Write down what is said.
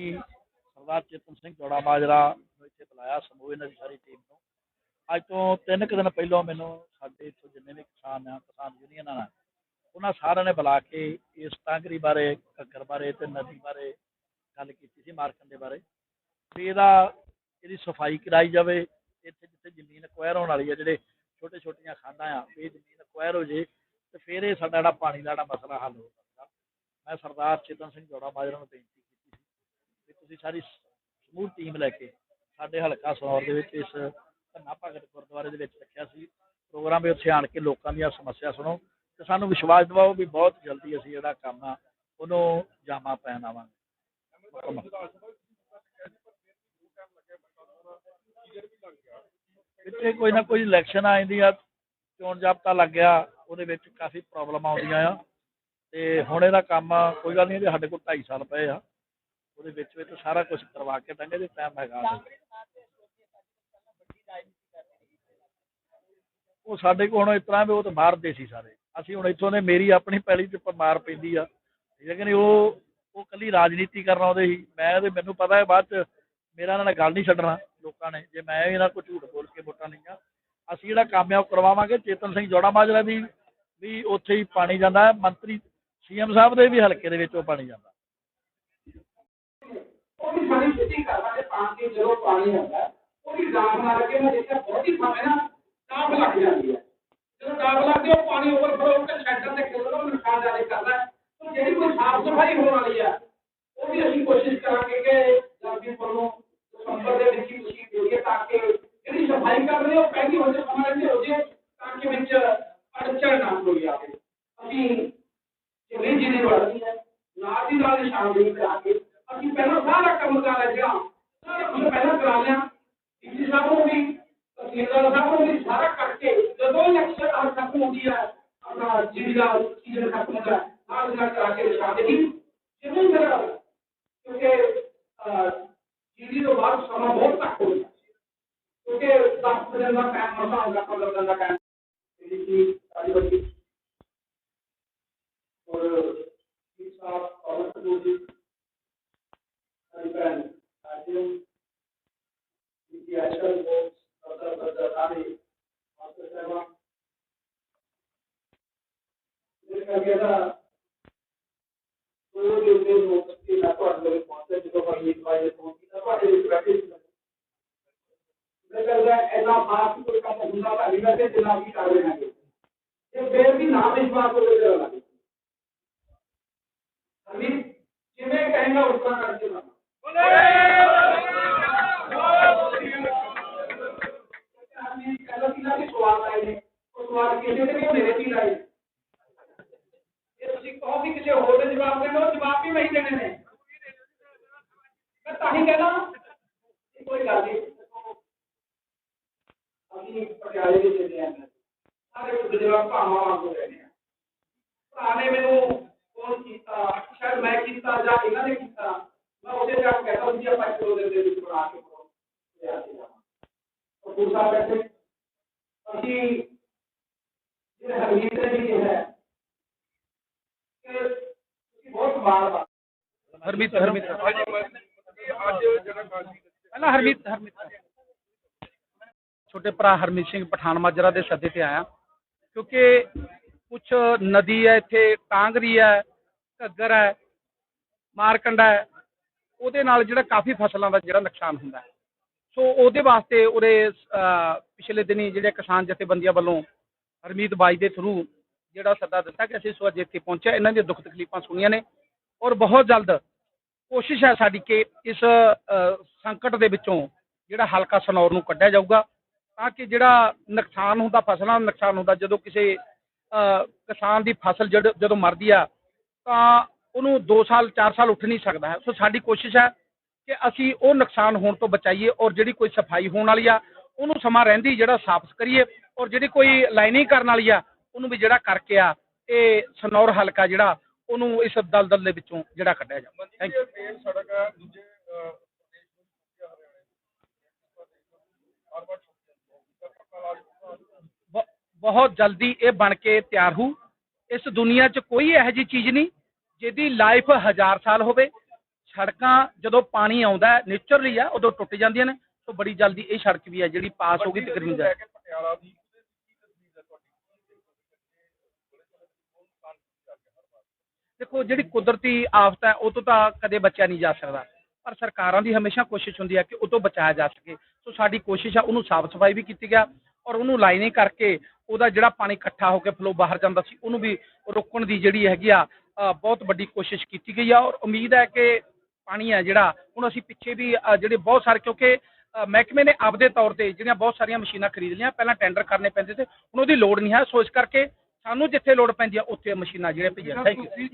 ਕਿ ਸਰਦਾਰ ਚੇਤਨ ਸਿੰਘ ਜੋੜਾ ਮਾਜਰਾ ਨੂੰ ਇੱਥੇ ਬੁਲਾਇਆ ਸਮੂਹ ਇਹਨਾਂ ਦੀ ਸਾਰੀ ਟੀਮ ਨੂੰ ਅੱਜ ਤੋਂ ਤਿੰਨ ਕੁ ਦਿਨ ਪਹਿਲਾਂ ਮੈਨੂੰ ਸਾਡੇ ਇੱਥੋਂ ਜਿੰਨੇ ਵੀ ਕਿਸਾਨ ਆ, ਕਿਸਾਨ ਯੂਨੀਅਨਾਂ ਆ ਉਹਨਾਂ ਸਾਰਿਆਂ ਨੇ ਬੁਲਾ ਕੇ ਇਸ ਟਾਂਗਰੀ ਬਾਰੇ, ਘੱਗਰ ਬਾਰੇ ਤੇ ਨਦੀ ਬਾਰੇ ਗੱਲ ਕੀਤੀ ਸੀ ਮਾਰਕਨ ਦੇ ਬਾਰੇ। ਵੀ ਇਹਦਾ, ਇਹਦੀ ਸਫ਼ਾਈ ਕਰਾਈ ਜਾਵੇ, ਇੱਥੇ ਜਿੱਥੇ ਜ਼ਮੀਨ ਅਕਵਾਇਰ ਹੋਣ ਵਾਲੀ ਆ, ਜਿਹੜੇ ਛੋਟੇ ਛੋਟੀਆਂ ਖਾਨਾਂ ਆ ਇਹ ਜ਼ਮੀਨ ਅਕਵਾਇਰ ਹੋ ਜੇ ਤੇ ਫਿਰ ਇਹ ਸਾਡਾ ਜਿਹੜਾ ਪਾਣੀ ਦਾ ਜਿਹੜਾ ਮਸਲਾ ਹੱਲ ਹੋ ਸਕਦਾ। ਮੈਂ ਸਰਦਾਰ ਚੇਤਨ ਸਿੰਘ ਜੋੜਾ ਮਾਜਰਾ ਨੂੰ ਬੇਨਤੀ ਵੀ ਤੁਸੀਂ ਸਾਰੀ ਸਮੂਹ ਟੀਮ ਲੈ ਕੇ ਸਾਡੇ ਹਲਕਾ ਸਨੌਰ ਦੇ ਵਿੱਚ ਇਸ ਧੰਨਾ ਭਗਤ ਗੁਰਦੁਆਰੇ ਦੇ ਵਿੱਚ ਰੱਖਿਆ ਸੀ। ਪ੍ਰੋਗਰਾਮ ਉੱਥੇ ਆਣ ਕੇ ਲੋਕਾਂ ਦੀਆਂ ਸਮੱਸਿਆ ਸੁਣੋ ਤੇ ਸਾਨੂੰ ਵਿਸ਼ਵਾਸ ਦਿਵਾਓ ਵੀ ਬਹੁਤ ਜਲਦੀ ਅਸੀਂ ਜਿਹੜਾ ਕੰਮ ਆ ਉਹਨੂੰ ਜਾਮਾ ਪੈਣ ਆਵਾਂਗੇ। ਇੱਥੇ ਕੋਈ ਨਾ ਕੋਈ ਇਲੈਕਸ਼ਨ ਆ ਜਾਂਦੀ ਆ ਚੋਣ ਜਾਬਤਾ ਲੱਗ ਗਿਆ ਉਹਦੇ ਵਿੱਚ ਕਾਫੀ ਪ੍ਰੋਬਲਮ ਆਉਂਦੀਆਂ ਆ। ਤੇ ਹੁਣ ਇਹਦਾ ਕੰਮ ਕੋਈ ਗੱਲ ਨਹੀਂ ਜੇ ਸਾਡੇ ਕੋਲ 2.5 ਸਾਲ ਪਏ ਆ। ਉਹਦੇ ਵਿੱਚ ਵਿੱਚ ਸਾਰਾ ਕੁਝ ਕਰਵਾ ਕੇ ਟੰਗੇ ਦੇ ਟਾਈਮ ਹੈਗਾ। ਉਹ ਸਾਡੇ ਕੋਲ ਹੁਣ ਇਸ ਤਰ੍ਹਾਂ ਵੀ ਉਹ ਤਾਂ ਬਾਹਰ ਦੇ ਸੀ ਸਾਰੇ। ਅਸੀਂ ਹੁਣ ਇੱਥੋਂ ਦੇ ਮੇਰੀ ਆਪਣੀ ਪੈਲੀ ਤੇ ਮਾਰ ਪੈਂਦੀ ਆ। ਲੇਕਿਨ ਉਹ ਉਹ ਕੱਲੀ ਰਾਜਨੀਤੀ ਕਰਨ ਆਉਂਦੇ ਸੀ ਮੈਂ ਤੇ ਮੈਨੂੰ ਪਤਾ ਹੈ ਬਾਅਦ ਚ ਮੇਰਾ ਇਹਨਾਂ ਨਾਲ ਗੱਲ ਨਹੀਂ ਛੱਡਣਾ ਲੋਕਾਂ ਨੇ। ਜੇ ਮੈਂ ਇਹਨਾਂ ਕੋਲ ਝੂਠ ਬੋਲ ਕੇ ਵੋਟਾਂ ਲਈਆਂ ਅਸੀਂ ਜਿਹੜਾ ਕੰਮ ਆ ਉਹ ਕਰਵਾਵਾਂਗੇ। ਚੇਤਨ ਸਿੰਘ ਜੋੜਾ ਮਾਜਰਾ ਦੀ ਵੀ ਉੱਥੇ ਹੀ ਪਾਣੀ ਜਾਂਦਾ। ਮੰਤਰੀ ਸੀਐਮ ਸਾਹਿਬ ਦੇ ਵੀ ਹਲਕੇ ਦੇ ਵਿੱਚ ਉਹ ਪਾਣੀ ਜਾਂਦਾ। ਉਹਦੀ ਸਾਰੀ ਸਿੱਧੀ ਕਰਨਾ ਤੇ ਤਾਂ ਕਿ ਜਦੋਂ ਪਾਣੀ ਆਉਂਦਾ ਉਹਦੀ ਡਾਂਗ ਮਾਰ ਕੇ ਨਾ ਜਿੱਥੇ ਬਹੁਤੀ ਥਾਵੇਂ ਨਾ ਡਾਂਗ ਲੱਗ ਜਾਂਦੀ ਹੈ ਜਦੋਂ ਡਾਂਗ ਲੱਗਦੀ ਉਹ ਪਾਣੀ ਓਵਰਫਲੋ ਹੋ ਕੇ ਸ਼ੈਡਰ ਤੇ ਖਿਲਦਾ ਉਹ ਨੁਕਸਾਨ ਜ਼ਿਆਦਾ ਕਰਦਾ ਹੈ। ਤੇ ਜਿਹੜੀ ਕੋਈ ਸਾਫ਼ ਸਫ਼ਾਈ ਹੋਣ ਵਾਲੀ ਆ ਉਹ ਵੀ ਅਸੀਂ ਕੋਸ਼ਿਸ਼ ਕਰਾਂਗੇ ਕਿ ਜਲਦੀ ਵੱਲੋਂ ਦਸੰਬਰ ਦੇ ਵਿੱਚ ਹੀ ਤੁਸੀਂ ਦੇਈਏ ਤਾਂ ਕਿ ਜਿਹੜੀ ਸਫ਼ਾਈ ਕਰ ਰਹੇ ਹੋ ਪਹਿਲੀ ਹੋ ਜੇ ਸਮਾਂ ਰਹਿੰਦੇ ਹੋ ਜੇ ਤਾਂ ਕਿ ਵਿੱਚ ਅੜਚਣ ਨਾ ਕੋਈ ਆਵੇ ਅਸੀਂ ਜਿਹੜੀ ਜਿਹਦੀ ਵੜਦੀ ਹੈ ਨਾਲ ਦੀ ਨਾਲ ਹੀ ਸ਼ਾਮਿਲ ਕਰਾ ਕੇ ਅਸੀਂ ਪਹਿਲਾਂ ਸਾਰਾ ਕੰਮ ਕਰ ਲਿਆ ਜਿਹੜਾ ਸਾਰਾ ਕੁਝ ਪਹਿਲਾਂ ਕਰਾ ਲਿਆ ਡੀਸੀ ਸਾਹਿਬ ਨੂੰ ਵੀ ਤਹਿਸੀਲਦਾਰ ਸਾਹਿਬ ਨੂੰ ਵੀ ਸਾਰਾ ਕਰਕੇ ਜਦੋਂ ਇਲੈਕਸ਼ਨ ਆ ਖਤਮ ਹੁੰਦੀ ਹੈ ਆਪਣਾ ਜਿਹੜੀ ਦਾ ਸੀਜ਼ਨ ਖਤਮ ਹੁੰਦਾ ਹੈ ਨਾਲ ਦੀ ਨਾਲ ਕਰਾ ਕੇ ਦਿਖਾ ਦੇਗੀ ਜਿਵੇਂ ਮੇਰਾ ਕਿਉਂਕਿ ਜੀਡੀ ਤੋਂ ਬਾਅਦ ਸਮਾਂ ਬਹੁਤ ਘੱਟ ਹੋ ਗਿਆ ਕਿਉਂਕਿ 10 ਦਿਨ ਦਾ ਟਾਈਮ ਮਸਾ ਹੁੰਦਾ 15 ਦਿਨ ਦਾ ਟਾਈਮ ਜਿਵੇਂ ਕਹਿੰਦਾ ਉਸਦਾ ਕਰਕੇ ਬੋਲੇ! ਹੋਰ ਦੇ ਜਵਾਬ ਦੇਣਾ ਉਹ ਜਵਾਬ ਵੀ ਮੈਂ ਹੀ ਦੇਣੇ ਨੇ ਮੈਂ ਤਾਂ ਹੀ ਕਹਿਣਾ ਇਹ ਕੋਈ ਗੱਲ ਨਹੀਂ ਅਸੀਂ ਪਟਿਆਲੇ ਦੇ ਜਿਹੜੇ ਆਂ ਸਾਰੇ ਗੁਜਰਾਤ ਭਾਵਾਂ ਵਾਂਗੂ ਰਹਿੰਦੇ ਆ ਭਰਾ ਨੇ ਮੈਨੂੰ ਫੋਨ ਕੀਤਾ ਸ਼ਾਇਦ ਮੈਂ ਕੀਤਾ ਜਾਂ ਇਹਨਾਂ ਨੇ ਕੀਤਾ ਮੈਂ ਉਹਦੇ ਜਾ ਕੇ ਕਹਿੰਦਾ ਸੀ ਆਪਾਂ ਇੱਕ ਦੋ ਦਿਨ ਦੇ ਵਿੱਚ ਬਣਾ ਕੇ ਫੋਨ ਲਿਆ ਸੀ ਉਹ ਦੂਸਰਾ ਬੈਠੇ ਅਸੀਂ ਜਿਹੜੇ ਹਰਮੀਤ ਨੇ ਵੀ ਕਿਹਾ ਹੈ ਕਿ ਤੁਸੀਂ ਬਹੁਤ ਸਵਾਲ ਬਾ ਹਰਮੀਤ ਹਰਮੀਤ। ਪਹਿਲਾਂ ਹਰਮੀਤ ਹਰਮੀਤ। ਛੋਟੇ ਭਰਾ ਹਰਮੀਤ ਸਿੰਘ ਪਠਾਨ ਮਾਜਰਾ ਦੇ ਸੱਦੇ ਤੇ ਆਇਆ। ਕਿਉਂਕਿ ਕੁਛ ਨਦੀ ਹੈ ਇੱਥੇ ਟਾਂਗਰੀ ਹੈ ਘੱਗਰ ਹੈ ਮਾਰਕੰਡਾ ਹੈ। ਉਹਦੇ ਨਾਲ ਜਿਹੜਾ ਕਾਫੀ ਫਸਲਾਂ ਦਾ ਜਿਹੜਾ ਨੁਕਸਾਨ ਹੁੰਦਾ ਸੋ ਉਹਦੇ ਵਾਸਤੇ ਉਰੇ ਅਹ, ਪਿਛਲੇ ਦਿਨੀ ਜਿਹੜੇ ਕਿਸਾਨ ਜਥੇਬੰਦੀਆਂ ਵੱਲੋਂ ਹਰਮੀਤ ਬਾਈ ਦੇ ਥਰੂ ਜਿਹੜਾ ਸੱਦਾ ਦਿੱਤਾ ਕਿ ਅਸੀਂ ਸੋ ਅੱਜ ਇੱਥੇ ਪਹੁੰਚਿਆ। ਇਹਨਾਂ ਦੀਆਂ ਦੁੱਖ ਤਕਲੀਫਾਂ ਸੁਣੀਆਂ ਨੇ। ਔਰ ਬਹੁਤ ਜਲਦ ਕੋਸ਼ਿਸ਼ ਹੈ ਸਾਡੀ ਕਿ ਇਸ ਸੰਕਟ ਦੇ ਵਿੱਚੋਂ ਜਿਹੜਾ ਹਲਕਾ ਸਨੌਰ ਨੂੰ ਕੱਢਿਆ ਜਾਊਗਾ ਤਾਂ ਕਿ ਜਿਹੜਾ ਨੁਕਸਾਨ ਹੁੰਦਾ, ਫਸਲਾਂ ਦਾ ਨੁਕਸਾਨ ਹੁੰਦਾ, ਜਦੋਂ ਕਿਸੇ ਕਿਸਾਨ ਦੀ ਫਸਲ ਜਦ- ਜਦੋਂ ਮਰਦੀ ਆ, ਤਾਂ ਉਹਨੂੰ 2 ਸਾਲ 4 ਸਾਲ ਉੱਠ ਨਹੀਂ ਸਕਦਾ ਸੋ ਸਾਡੀ ਕੋਸ਼ਿਸ਼ ਹੈ ਕਿ ਅਸੀਂ ਉਹ ਨੁਕਸਾਨ ਹੋਣ ਤੋਂ ਬਚਾਈਏ ਔਰ ਜਿਹੜੀ ਕੋਈ ਸਫ਼ਾਈ ਹੋਣ ਵਾਲੀ ਆ, ਉਹਨੂੰ ਸਮਾਂ ਰਹਿੰਦੀ ਜਿਹੜਾ ਸਾਫ਼ ਕਰੀਏ ਔਰ ਜਿਹੜੀ ਕੋਈ ਲਾਈਨਿੰਗ ਕਰਨ ਵਾਲੀ ਆ, ਉਹਨੂੰ ਵੀ ਜਿਹੜਾ ਕਰਕੇ ਆ, ਇਹ ਸਨੌਰ ਹਲਕਾ ਜਿਹੜਾ ਉਹਨੂੰ ਇਸ ਦਲਦਲ ਦੇ ਵਿੱਚੋਂ ਜਿਹੜਾ ਕੱਢਿਆ ਜਾਵੇ ਥੈਂਕ ਯੂ ਮੇਨ ਸੜਕ ਹੈ ਦੂਜੇ ਬਹੁਤ ਜਲਦੀ ਇਹ ਬਣ ਕੇ ਤਿਆਰ ਹੋ। ਇਸ ਦੁਨੀਆ 'ਚ ਕੋਈ ਇਹੋ ਜਿਹੀ ਚੀਜ਼ ਨਹੀਂ ਜਿਹਦੀ ਲਾਈਫ ਹਜ਼ਾਰ ਸਾਲ ਹੋਵੇ। ਸੜਕਾਂ ਜਦੋਂ ਪਾਣੀ ਆਉਂਦਾ ਨੇਚਰਲੀ ਆ ਉਦੋਂ ਟੁੱਟ ਜਾਂਦੀਆਂ ਨੇ। ਸੋ ਬੜੀ ਜਲਦੀ ਇਹ ਸੜਕ ਵੀ ਹੈ ਜਿਹੜੀ ਪਾਸ ਹੋ ਗਈ ਤਕਰੀਬਨ। ਪਟਿਆਲਾ ਦੀ ਉਹਦੇ ਕੀ ਤਸਵੀਰ ਹੈ ਤੁਹਾਡੀ ਦੇਖੋ, ਜਿਹੜੀ ਕੁਦਰਤੀ ਆਫਤ ਹੈ, ਉਹ ਤੋਂ ਤਾਂ ਕਦੇ ਬਚਿਆ ਨਹੀਂ ਜਾ ਸਕਦਾ। ਪਰ ਸਰਕਾਰਾਂ ਦੀ ਹਮੇਸ਼ਾ ਕੋਸ਼ਿਸ਼ ਹੁੰਦੀ ਹੈ ਕਿ ਉਹ ਤੋਂ ਬਚਾਇਆ ਜਾ ਸਕੇ। ਸੋ ਸਾਡੀ ਕੋਸ਼ਿਸ਼ ਆ, ਉਹਨੂੰ ਸਾਫ਼ ਸਫ਼ਾਈ ਵੀ ਕੀਤੀ ਗਿਆ ਔਰ ਉਹਨੂੰ ਲਾਈਨਿੰਗ ਕਰਕੇ ਉਹਦਾ ਜਿਹੜਾ ਪਾਣੀ ਇਕੱਠਾ ਹੋ ਕੇ ਫਲੋ ਬਾਹਰ ਜਾਂਦਾ ਸੀ, ਉਹਨੂੰ ਵੀ ਰੋਕਣ ਦੀ ਜਿਹੜੀ ਹੈਗੀ ਆ ਬਹੁਤ ਵੱਡੀ ਕੋਸ਼ਿਸ਼ ਕੀਤੀ ਗਈ ਆ ਔਰ ਉਮੀਦ ਹੈ ਕਿ ਪਾਣੀ ਹੈ ਜਿਹੜਾ, ਹੁਣ ਅਸੀਂ ਪਿੱਛੇ ਵੀ ਜਿਹੜੇ ਬਹੁਤ ਸਾਰੇ ਕਿਉਂਕਿ ਮਹਿਕਮੇ ਨੇ ਆਪਦੇ ਤੌਰ ਤੇ ਜਿਹੜੀਆਂ ਬਹੁਤ ਸਾਰੀਆਂ ਮਸ਼ੀਨਾਂ ਖਰੀਦ ਲਈਆਂ, ਪਹਿਲਾਂ ਟੈਂਡਰ ਕਰਨੇ ਪੈਂਦੇ ਸੀ, ਹੁਣ ਉਹਦੀ ਲੋੜ ਨਹੀਂ ਹੈ। ਸੋ ਇਸ ਕਰਕੇ ਸਾਨੂੰ ਜਿੱਥੇ ਲੋੜ ਪੈਂਦੀ ਆ ਉੱਥੇ ਮਸ਼ੀਨਾਂ ਜਿਹੜੀਆਂ ਭੇਜੀਆਂ। Thank you